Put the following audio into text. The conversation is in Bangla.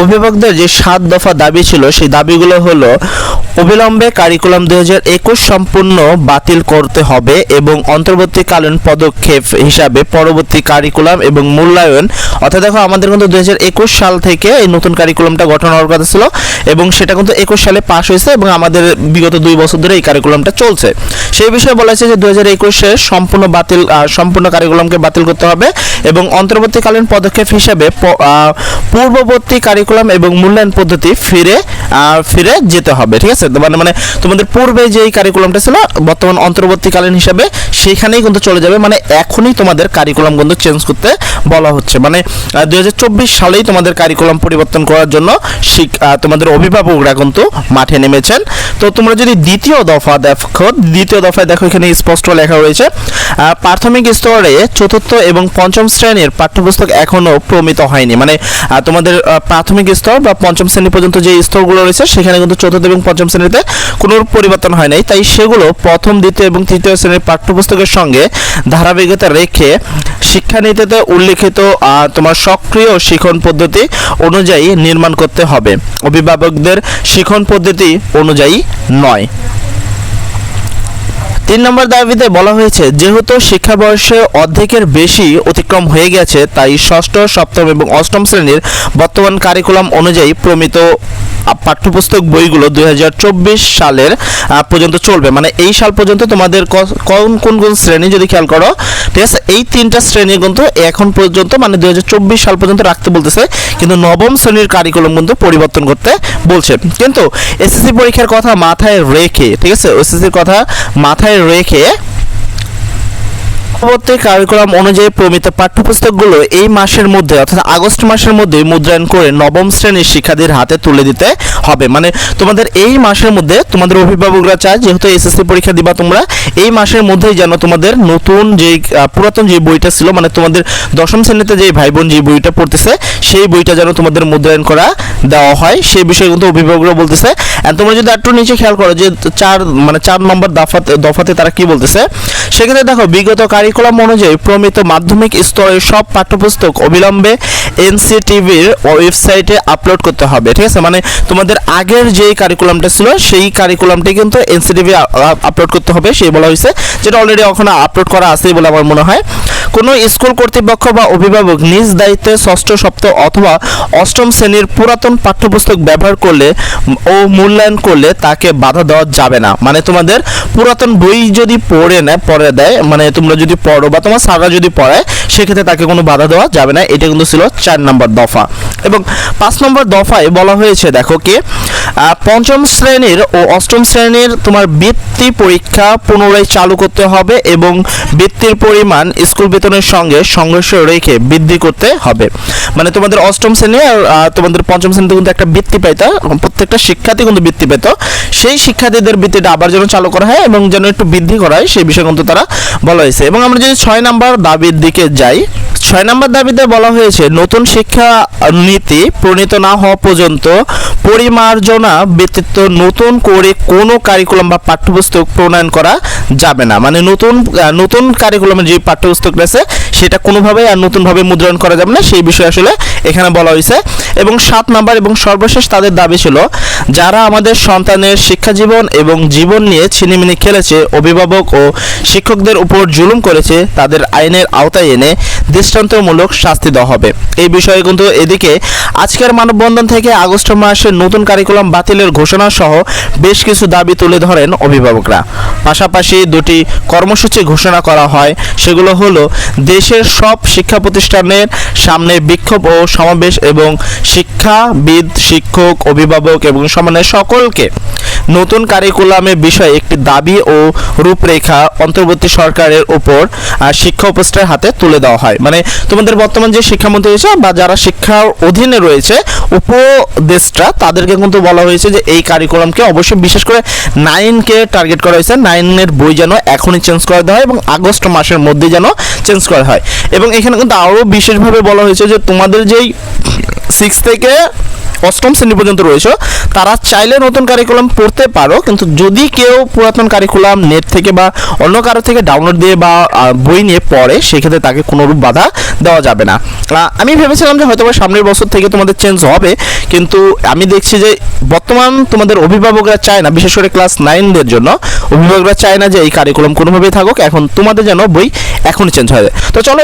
অভিভাবকদের যে সাত দফা দাবি ছিল সেই দাবিগুলো হলো অবিলম্বে কারিকুলাম দুই হাজার একুশ সম্পূর্ণ বাতিল করতে হবে এবং অন্তর্বর্তীকালীন পদক্ষেপ হিসাবে পরবর্তী কারিকুলাম এবং মূল্যায়ন, অর্থাৎ দেখো আমাদের কিন্তু একুশ সাল থেকে এই নতুন কারিকুলামটা গঠন হওয়ার কথা ছিল এবং সেটা কিন্তু একুশ সালে পাশ হয়েছে এবং আমাদের বিগত দুই বছর ধরে এই কারিকুলামটা চলছে। সেই বিষয়ে বলা হয়েছে যে দুই হাজার একুশে সম্পূর্ণ বাতিল সম্পূর্ণ কারিকুলামকে বাতিল করতে হবে এবং অন্তর্বর্তীকালীন পদক্ষেপ হিসাবে পূর্ববর্তী কারিকুলাম এবং মূল্যায়ন পদ্ধতি ফিরে ফিরে যেতে হবে, ঠিক আছে? মানে মানে তোমাদের পূর্বে যেই কারিকুলামটা ছিল, বর্তমান অন্তর্বর্তীকালীন হিসাবে সেখানেই কিন্তু চলে যাবে। মানে এখনই তোমাদের কারিকুলাম কিন্তু চেঞ্জ করতে বলা হচ্ছে। মানে দুই হাজার চব্বিশ সালেই তোমাদের কারিকুলাম পরিবর্তন করার জন্য তোমাদের অভিভাবকরা কিন্তু মাঠে নেমেছেন। তো তোমরা যদি দ্বিতীয় দফা দেখো, দ্বিতীয় দফায় দেখো এখানে স্পষ্ট লেখা রয়েছে প্রাথমিক স্তরে চতুর্থ এবং পঞ্চম শ্রেণির পাঠ্যপুস্তক এখনও প্রমিত হয়নি। মানে তোমাদের প্রাথমিক স্তর বা পঞ্চম শ্রেণি পর্যন্ত যে স্তরগুলো রয়েছে, সেখানে কিন্তু চতুর্থ এবং পঞ্চম শ্রেণীতে কোনো পরিবর্তন হয় নাই। তাই সেগুলো প্রথম, দ্বিতীয় এবং তৃতীয় শ্রেণির পাঠ্যপুস্তকের সঙ্গে ধারাবাহিকতা রেখে শিক্ষানীতিতে উল্লেখিত তোমার সক্রিয় শিখন পদ্ধতি অনুযায়ী নির্মাণ করতে হবে। অভিভাবকদের শিখন পদ্ধতি অনুযায়ী নয়। তিন নম্বর দাবিতে বলা হয়েছে, যেহেতু শিক্ষা বয়সে অর্ধেকের বেশি অতিক্রম হয়ে গেছে, তাই ষষ্ঠ, সপ্তম এবং অষ্টম শ্রেণির বর্তমান কারিকুলাম অনুযায়ী প্রমিত পাঠ্যপুস্তক বইগুলো দু হাজার চব্বিশ সালের পর্যন্ত চলবে। মানে এই সাল পর্যন্ত তোমাদের কোন কোন কোন শ্রেণি যদি খেয়াল করো, ঠিক আছে? এই তিনটা শ্রেণি কিন্তু এখন পর্যন্ত মানে দু হাজার চব্বিশ সাল পর্যন্ত রাখতে বলতেছে, কিন্তু নবম শ্রেণির কারিকুলাম কিন্তু পরিবর্তন করতে বলছে। কিন্তু এসএসসি পরীক্ষার কথা মাথায় রেখে, ঠিক আছে? এসএসসির কথা মাথায় রেখে পরবর্তী কারিকুলাম অনুযায়ী প্রমিত পাঠ্যপুস্তকগুলো এই মাসের মধ্যে, অর্থাৎ আগস্ট মাসের মধ্যে মুদ্রায়ন করে নবম শ্রেণির শিক্ষার্থীর হাতে তুলে দিতে হবে। মানে তোমাদের এই মাসের মধ্যে তোমাদের অভিভাবকরা চায়, যেহেতু এসএসসি পরীক্ষা দিবা তোমরা, এই মাসের মধ্যেই যেন তোমাদের নতুন যে পুরাতন যে বইটা ছিল মানে তোমাদের দশম শ্রেণীতে যে ভাই বোন যে বইটা পড়তেছে, সেই বইটা যেন তোমাদের মুদ্রায়ন করা দেওয়া হয়। সেই বিষয়ে কিন্তু অভিভাবকরা বলতেছে। তোমরা যদি একটু নিচে খেয়াল করো যে চার মানে চার নম্বর দফাতে দফাতে তারা কি বলতেছে? সেক্ষেত্রে দেখো, বিগত কারিকুলাম অনুযায়ী প্রমিত মাধ্যমিক স্তরের সব পাঠ্যপুস্তক অবিলম্বে এনসিটিভির ওয়েবসাইটে আপলোড করতে হবে, ঠিক আছে? মানে তোমাদের আগের যেই কারিকুলামটা ছিল, সেই কারিকুলামটি কিন্তু এনসিটিভি আপলোড করতে হবে, সেই বলা হয়েছে। যেটা অলরেডি ওখানে আপলোড করা আছে বলে আমার মনে হয়। কোনো স্কুল কর্তৃপক্ষ বা অভিভাবক নিজ দায়িত্বে ষষ্ঠ সপ্তম অথবা অষ্টম শ্রেণির পুরাতন পাঠ্যপুস্তক ব্যবহার করলে ও মূল্যায়ন করলে তাকে বাধা দেওয়া যাবে না। মানে তোমাদের পুরাতন বই যদি পড়ে নেয়, পড়ে দেয় মানে তোমরা যদি পড়ো বা তোমার সারা যদি পড়ায় সেক্ষেত্রে তাকে কোনো বাধা দেওয়া যাবে না। এটা কিন্তু ছিল চার নম্বর দফা। এবং পাঁচ নম্বর দফায় বলা হয়েছে, দেখো কি পঞ্চম শ্রেণির ও অষ্টম শ্রেণির তোমার বৃত্তি পরীক্ষা পুনরায় চালু করতে হবে এবং বৃত্তির পরিমাণ স্কুল বেতনের সঙ্গে সংঘর্ষ রেখে বৃদ্ধি করতে হবে। মানে তোমাদের অষ্টম শ্রেণি আর তোমাদের পঞ্চম শ্রেণীতে কিন্তু একটা বৃত্তি পাইতা প্রত্যেকটা শিক্ষার্থী কিন্তু বৃত্তি পেত সেই শিক্ষার্থীদের বৃত্তিটা আবার যেন চালু করা হয় এবং যেন একটু বৃদ্ধি করা হয়, সেই বিষয়ে কিন্তু তারা বলা হয়েছে। এবং আমরা যদি ছয় নাম্বার দাবির দিকে যাই, ছয় নম্বর দাবিতে বলা হয়েছে, নতুন শিক্ষা নীতি প্রণীত না হওয়া পর্যন্ত পরিমার্জনা ব্যতীত নতুন করে কোনো কারিকুলাম বা পাঠ্যপুস্তক প্রণয়ন করা যাবে না। মানে নতুন নতুন কারিকুলামের যে পাঠ্যপুস্তক রয়েছে, সেটা কোনোভাবেই আর নতুনভাবে মুদ্রণ করা যাবে না। সেই বিষয়ে আসলে এখানে বলা হয়েছে। এবং সাত নাম্বার এবং সর্বশেষ তাদের দাবি ছিল, যারা আমাদের সন্তানের শিক্ষা জীবন এবং জীবন নিয়ে ছিনিমিনি খেলেছে, অভিভাবক ও শিক্ষকদের উপর জুলুম করেছে, তাদের আইনের আওতায় এনে দৃষ্টান্তমূলক শাস্তি দেওয়া হবে। এই বিষয়ে কিন্তু এদিকে আজকের মানববন্ধন থেকে আগস্ট মাসের নতুন কারিকুলাম বাতিলের ঘোষণা সহ বেশ কিছু দাবি তুলে ধরেন অভিভাবকরা। পাশাপাশি দুটি কর্মসূচি ঘোষণা করা হয়। সেগুলো হলো, দেশের সব শিক্ষা প্রতিষ্ঠানের সামনে বিক্ষোভ ও সমাবেশ এবং শিক্ষাবিদ, শিক্ষক, অভিভাবক এবং সমানের সকলকে নতুন কারিকুলামের বিষয়ে একটি দাবি ও রূপরেখা অন্তর্বর্তী সরকারের আহ, শিক্ষা উপস্থার হাতে তুলে দেওয়া হয়। মানে তোমাদের বর্তমান যে শিক্ষামন্ত্রী রয়েছে বা যারা শিক্ষার অধীনে রয়েছে উপদেশটা তাদেরকে কিন্তু বলা হয়েছে যে এই কারিকুলামকে অবশ্যই বিশেষ করে নাইনকে টার্গেট করা হয়েছে। নাইনের বই যেন এখনই চেঞ্জ করে দেওয়া হয় এবং আগস্ট মাসের মধ্যে যেন চেঞ্জ করা হয়। এবং এখানে কিন্তু আরও বিশেষভাবে বলা হয়েছে যে তোমাদের যেই সিক্স থেকে অষ্টম শ্রেণি পর্যন্ত রয়েছে। তারা চাইলে নতুন কারিকুলাম পড়তে পারো, কিন্তু যদি কেউ পুরাতন কারিকুলাম নেট থেকে বা অন্য কারও থেকে ডাউনলোড দিয়ে বা বই নিয়ে পড়ে, সেক্ষেত্রে তাকে কোনোরূপ বাধা দেওয়া যাবে না। আমি ভেবেছিলাম যে হয়তো সামনের বছর থেকে তোমাদের চেঞ্জ হবে, কিন্তু আমি দেখছি যে বর্তমান তোমাদের অভিভাবকরা চায় না, বিশেষ করে ক্লাস নাইনদের জন্য, অভিভাবকরা চায় না যে এই কারিকুলাম কোনোভাবেই থাকুক, এখন তোমাদের যেন বই এখনই চেঞ্জ হয়ে। যায় তো চলো